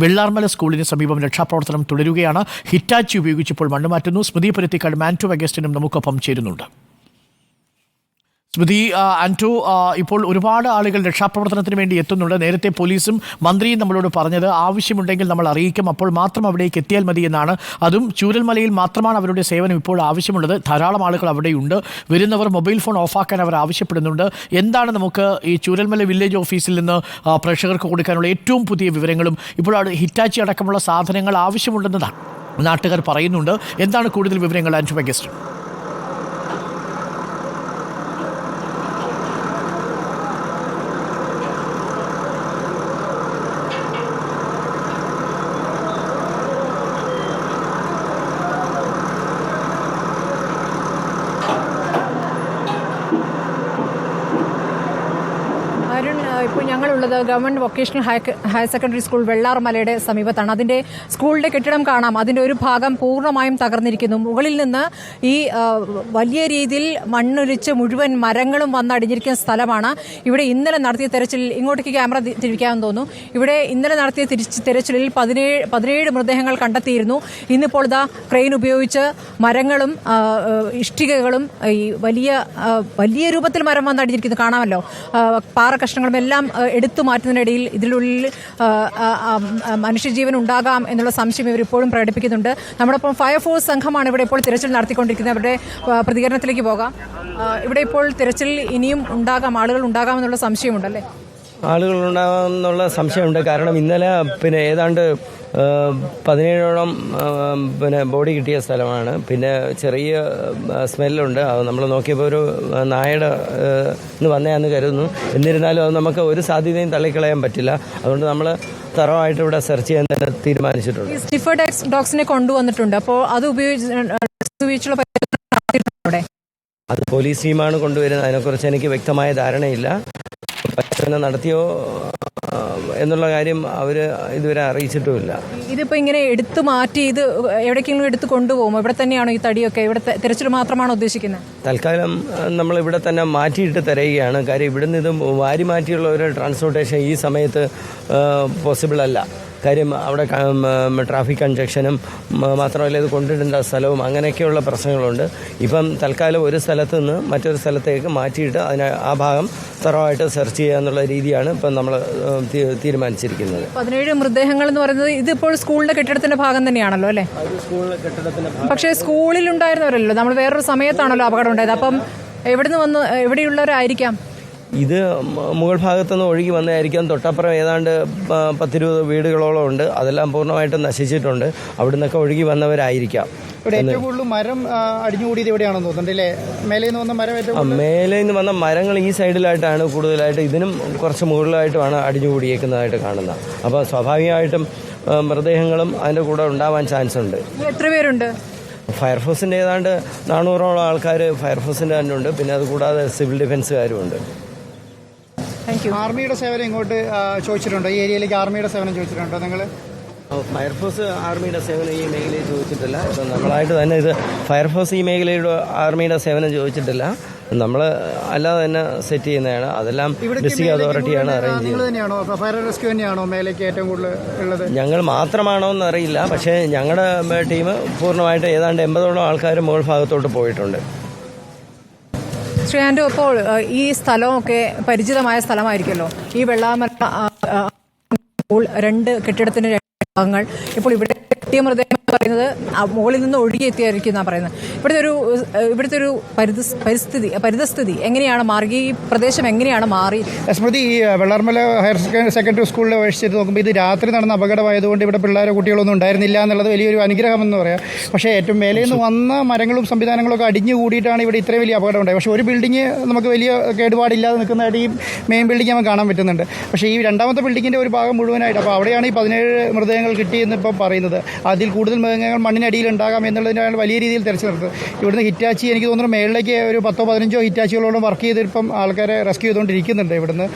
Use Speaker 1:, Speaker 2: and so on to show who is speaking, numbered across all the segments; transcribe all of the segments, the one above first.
Speaker 1: വെള്ളാർമല സ്കൂളിന് സമീപം രക്ഷാപ്രവർത്തനം തുടരുകയാണ്. ഹിറ്റാച്ചി ഉപയോഗിച്ചപ്പോൾ മണ്ണുമാറ്റുന്നു. സ്മൃതി പരുത്തിക്കാട് മാന്റു അഗസ്റ്റിനും നമുക്കൊപ്പം ചേരുന്നുണ്ട്. സ്മൃതി അന്റു ഇപ്പോൾ ഒരുപാട് ആളുകൾ രക്ഷാപ്രവർത്തനത്തിന് വേണ്ടി എത്തുന്നുണ്ട്. നേരത്തെ പോലീസും മന്ത്രിയും നമ്മളോട് പറഞ്ഞത് ആവശ്യമുണ്ടെങ്കിൽ നമ്മൾ അറിയിക്കും. അപ്പോൾ മാത്രം അവിടേക്ക് എത്തിയാൽ മതി എന്നാണ്. അതും ചൂരൽമലയിൽ മാത്രമാണ് അവരുടെ സേവനം ഇപ്പോൾ ആവശ്യമുള്ളത്. ധാരാളം ആളുകൾ അവിടെയുണ്ട്. വരുന്നവർ മൊബൈൽ ഫോൺ ഓഫാക്കാൻ അവർ ആവശ്യപ്പെടുന്നുണ്ട്. എന്താണ് നമുക്ക് ഈ ചൂരൽമല വില്ലേജ് ഓഫീസിൽ നിന്ന് പ്രേക്ഷകർക്ക് കൊടുക്കാനുള്ള ഏറ്റവും പുതിയ വിവരങ്ങളും? ഇപ്പോൾ അവിടെ ഹിറ്റാച്ചി അടക്കമുള്ള സാധനങ്ങൾ ആവശ്യമുണ്ടെന്നതാണ് നാട്ടുകാർ പറയുന്നുണ്ട്. എന്താണ് കൂടുതൽ വിവരങ്ങൾ ആന്റു അഗസ്റ്റ്
Speaker 2: ഇപ്പോൾ ഞങ്ങളുള്ളത് government vocational higher secondary school വെള്ളാർമലയുടെ സമീപത്താണ്. അതിന്റെ സ്കൂളിന്റെ കെട്ടിടം കാണാം. അതിന്റെ ഒരു ഭാഗം പൂർണമായും തകർന്നിരിക്കുന്നു. മുകളിൽ നിന്ന് ഈ വലിയ രീതിയിൽ മണ്ണൊലിച്ച് മുഴുവൻ മരങ്ങളും വന്നടിഞ്ഞിരിക്കുന്ന സ്ഥലമാണ്. ഇവിടെ ഇന്നലെ നടത്തിയ തെരച്ചിൽ ഇങ്ങോട്ടേക്ക് ക്യാമറ തിരിക്കാമെന്ന് തോന്നുന്നു. ഇവിടെ ഇന്നലെ നടത്തിയ തിരിച്ച് തെരച്ചിലിൽ പതിനേഴ് പതിനേഴ് മൃതദേഹങ്ങൾ കണ്ടെത്തിയിരുന്നു. ഇന്നിപ്പോൾ ഇതാ ക്രെയിൻ ഉപയോഗിച്ച് മരങ്ങളും ഇഷ്ടികകളും ഈ വലിയ വലിയ രൂപത്തിൽ മരം വന്നടിഞ്ഞിരിക്കുന്നു. കാണാമല്ലോ. പാറ കഷ്ണങ്ങളും എല്ലാം ആ, എടുത്തു മാറ്റുന്നതിനിടയിൽ ഇതിനുള്ളിൽ മനുഷ്യജീവൻ ഉണ്ടാകാം എന്നുള്ള സംശയം ഇവർ ഇപ്പോഴും പ്രകടിപ്പിക്കുന്നുണ്ട്. നമ്മളിപ്പം ഫയർഫോഴ്സ് സംഘമാണ് ഇവിടെ ഇപ്പോൾ തിരച്ചിൽ നടത്തിക്കൊണ്ടിരിക്കുന്നത്. അവരുടെ പ്രതികരണത്തിലേക്ക് പോകാം. ഇവിടെ ഇപ്പോൾ തിരച്ചിൽ ഇനിയും ഉണ്ടാകാം ആളുകൾ ഉണ്ടാകാമെന്നുള്ള സംശയമുണ്ടല്ലേ?
Speaker 3: ആളുകളുണ്ടാകുമെന്നുള്ള സംശയമുണ്ട്. കാരണം ഇന്നലെ പിന്നെ ഏതാണ്ട് പതിനേഴോളം പിന്നെ ബോഡി കിട്ടിയ സ്ഥലമാണ്. പിന്നെ ചെറിയ സ്മെല്ലുണ്ട്. അത് നമ്മൾ നോക്കിയപ്പോൾ ഒരു നായയുടെ ഇന്ന് വന്നതാന്ന് കരുതുന്നു. എന്നിരുന്നാലും അത് നമുക്ക് ഒരു സാധ്യതയും തള്ളിക്കളയാൻ പറ്റില്ല. അതുകൊണ്ട് നമ്മൾ തറവായിട്ട് ഇവിടെ സെർച്ച് ചെയ്യാൻ തന്നെ തീരുമാനിച്ചിട്ടുണ്ട്.
Speaker 2: സ്റ്റിഫർ ഡോഗ്സിനെ കൊണ്ടുവന്നിട്ടുണ്ട്. അപ്പോൾ അത് ഉപയോഗിച്ച് ഉപയോഗിച്ചുള്ള
Speaker 3: അത് പോലീസ് ടീമാണ് കൊണ്ടുവരുന്നത്. അതിനെക്കുറിച്ച് എനിക്ക് വ്യക്തമായ ധാരണയില്ല. പരിശോധന നടത്തിയോ എന്നുള്ള കാര്യം അവർ ഇതുവരെ അറിയിച്ചിട്ടുമില്ല.
Speaker 2: ഇതിപ്പോ ഇങ്ങനെ എടുത്തു മാറ്റി ഇത് എവിടേക്കെങ്കിലും എടുത്ത് കൊണ്ടുപോകുമോ? ഇവിടെ തന്നെയാണോ ഈ തടിയൊക്കെ? ഇവിടെ തിരച്ചിൽ മാത്രമാണോ ഉദ്ദേശിക്കുന്നത്?
Speaker 3: തൽക്കാലം നമ്മൾ ഇവിടെ തന്നെ മാറ്റിയിട്ട് തരയുകയാണ്. കാര്യം ഇവിടുന്ന് ഇത് വാരി മാറ്റിയുള്ള ഒരു ട്രാൻസ്പോർട്ടേഷൻ ഈ സമയത്ത് പോസിബിൾ അല്ല. കാര്യം അവിടെ ട്രാഫിക് കൺജക്ഷനും മാത്രമല്ല ഇത് കൊണ്ടിടേണ്ട സ്ഥലവും അങ്ങനെയൊക്കെയുള്ള പ്രശ്നങ്ങളുണ്ട്. ഇപ്പം തൽക്കാലം ഒരു സ്ഥലത്ത് നിന്ന് മറ്റൊരു സ്ഥലത്തേക്ക് മാറ്റിയിട്ട് അതിന് ആ ഭാഗം തറവായിട്ട് സെർച്ച് ചെയ്യുക എന്നുള്ള രീതിയാണ് ഇപ്പം നമ്മൾ തീരുമാനിച്ചിരിക്കുന്നത്.
Speaker 2: പതിനേഴ് മൃതദേഹങ്ങൾ എന്ന് പറയുന്നത് ഇതിപ്പോൾ സ്കൂളിന്റെ കെട്ടിടത്തിന്റെ ഭാഗം തന്നെയാണല്ലോ അല്ലേ? പക്ഷേ സ്കൂളിൽ ഉണ്ടായിരുന്നവരല്ലോ നമ്മൾ വേറൊരു സമയത്താണല്ലോ അപകടം ഉണ്ടായത്. അപ്പം എവിടെ നിന്ന് വന്ന് എവിടെയുള്ളവരായിരിക്കാം?
Speaker 3: ഇത് മുകൾ ഭാഗത്തുനിന്ന് ഒഴുകി വന്നതായിരിക്കാം. തൊട്ടപ്പുറം ഏതാണ്ട് പത്തിരുപത് വീടുകളോളം ഉണ്ട്. അതെല്ലാം പൂർണമായിട്ടും നശിച്ചിട്ടുണ്ട്. അവിടെ നിന്നൊക്കെ ഒഴുകി വന്നവരായിരിക്കാം.
Speaker 4: ഇവിടെ ഏറ്റവും കൂടുതൽ മരം ആ, അടിഞ്ഞുകൂടിയത് എവിടെയാണെന്ന് തോന്നുന്നുണ്ടല്ലേ മേലെ നിന്ന് വന്ന മരം ഏറ്റവും
Speaker 3: മേലെ നിന്ന് വന്ന മരങ്ങൾ ഈ സൈഡിലായിട്ടാണ് കൂടുതലായിട്ട് ഇതിനും കുറച്ച് മുകളിലായിട്ടുമാണ് അടിഞ്ഞുകൂടിയേക്കുന്നതായിട്ട് കാണുന്നത്. അപ്പോൾ സ്വാഭാവികമായിട്ടും മൃതദേഹങ്ങളും അതിന്റെ കൂടെ ഉണ്ടാവാൻ ചാൻസ് ഉണ്ട്.
Speaker 2: എത്ര പേരുണ്ട്?
Speaker 3: ഫയർഫോഴ്സിന്റെ ഏതാണ്ട് നാനൂറോളം ആൾക്കാർ ഫയർഫോഴ്സിന്റെ തന്നെ ഉണ്ട്. പിന്നെ അതുകൂടാതെ സിവിൽ ഡിഫൻസുകാരും ഉണ്ട്.
Speaker 2: താങ്ക് യു
Speaker 4: ആർമിയുടെ സേവനം ഇങ്ങോട്ട് ചോദിച്ചിട്ടുണ്ടോ? ഈ ഏരിയയിലേക്ക് ആർമിയുടെ സേവനം ചോദിച്ചിട്ടുണ്ടോ നിങ്ങൾ
Speaker 3: ഫയർഫോഴ്സ് ആർമിയുടെ സേവനം ഈ മേഖലയിൽ ചോദിച്ചിട്ടില്ല. ഇപ്പം നമ്മളായിട്ട് തന്നെ ഇത് ഫയർഫോഴ്സ് ഈ മേഖലയുടെ ആർമിയുടെ സേവനം ചോദിച്ചിട്ടില്ല. നമ്മൾ അല്ലാതെ തന്നെ സെറ്റ് ചെയ്യുന്നതാണ്. അതെല്ലാം ഡിസ്ട്രിക്ട് അതോറിറ്റിയാണ് അറേഞ്ച്
Speaker 4: നിങ്ങൾ
Speaker 3: ചെയ്യുന്നത്.
Speaker 4: ഫയർ റെസ്ക്യൂ തന്നെയാണോ മേലേക്ക് ഏറ്റവും കൂടുതൽ ഉള്ളത്?
Speaker 3: ഞങ്ങൾ മാത്രമാണോ എന്ന് അറിയില്ല. പക്ഷേ ഞങ്ങളുടെ ടീം പൂർണമായിട്ട് ഏതാണ്ട് എൺപതോളം ആൾക്കാർ മുകൾ ഭാഗത്തോട്ട് പോയിട്ടുണ്ട്.
Speaker 2: ശ്രീ അപ്പോൾ ഈ സ്ഥലമൊക്കെ പരിചിതമായ സ്ഥലമായിരിക്കുമല്ലോ. ഈ വെള്ളാമല രണ്ട് കെട്ടിടത്തിന് രണ്ട് ഭാഗങ്ങൾ. ഇപ്പോൾ ഇവിടെ മൃതദേഹം എന്ന് പറയുന്നത് മുകളിൽ നിന്ന് ഒഴുകിയെത്തിയായിരിക്കും എന്നാണ് പറയുന്നത്. ഇവിടുത്തെ ഒരു ഇവിടുത്തെ ഒരു പരിതസ് പരിസ്ഥിതി പരിതസ്ഥിതി എങ്ങനെയാണ് മാറി ഈ പ്രദേശം എങ്ങനെയാണ് മാറി?
Speaker 4: സ്മൃതി ഈ വെള്ളർമല ഹയർ സെക്കൻഡറി സ്കൂളിൽ അപേക്ഷിച്ചിട്ട് നോക്കുമ്പോൾ ഇത് രാത്രി നടന്ന അപകടമായതുകൊണ്ട് ഇവിടെ പിള്ളേരോ കുട്ടികളൊന്നും ഉണ്ടായിരുന്നില്ല എന്നുള്ളത് വലിയൊരു അനുഗ്രഹം എന്ന് പറയാം. പക്ഷേ ഏറ്റവും മേലെ നിന്ന് വന്ന മരങ്ങളും സംവിധാനങ്ങളും ഒക്കെ അടിഞ്ഞു കൂടിയിട്ടാണ് ഇവിടെ ഇത്രയും വലിയ അപകടം ഉണ്ടായത് പക്ഷേ ഒരു ബിൽഡിംഗ് നമുക്ക് വലിയ കേടുപാടില്ലാതെ നിൽക്കുന്നതായിട്ട് ഈ മെയിൻ ബിൽഡിംഗ് നമുക്ക് കാണാൻ പറ്റുന്നുണ്ട്. പക്ഷേ ഈ രണ്ടാമത്തെ ബിൽഡിങ്ങിന്റെ ഒരു ഭാഗം മുഴുവനായിട്ട് അപ്പോൾ അവിടെയാണ് ഈ പതിനേഴ് മൃതദേഹങ്ങൾ കിട്ടിയെന്ന് ഇപ്പം പറയുന്നത്. അതിൽ കൂടുതൽ മൃഗങ്ങൾ മണ്ണിനടിയിൽ ഉണ്ടാകാം എന്നുള്ളതിനാണ് വലിയ രീതിയിൽ തിരച്ചിൽ നടത്തുന്നത് ഇവിടുന്ന് ഹിറ്റാച്ചി എനിക്ക് തോന്നുന്നു മേളിലേക്ക് ഒരു പത്തോ പതിനഞ്ചോ ഹിറ്റാച്ചികളോളം വർക്ക് ചെയ്ത് ഇപ്പം ആൾക്കാരെ റെസ്ക്യൂ ചെയ്തുകൊണ്ടിരിക്കുന്നുണ്ട് ഇവിടുന്ന്.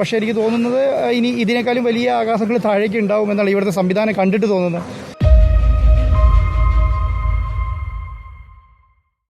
Speaker 4: പക്ഷേ എനിക്ക് തോന്നുന്നത് ഇനി ഇതിനേക്കാളും വലിയ ആകാശങ്ങൾ താഴേക്ക് ഉണ്ടാവും എന്നാണ് ഇവിടുത്തെ സംവിധാനം കണ്ടിട്ട് തോന്നുന്നത്.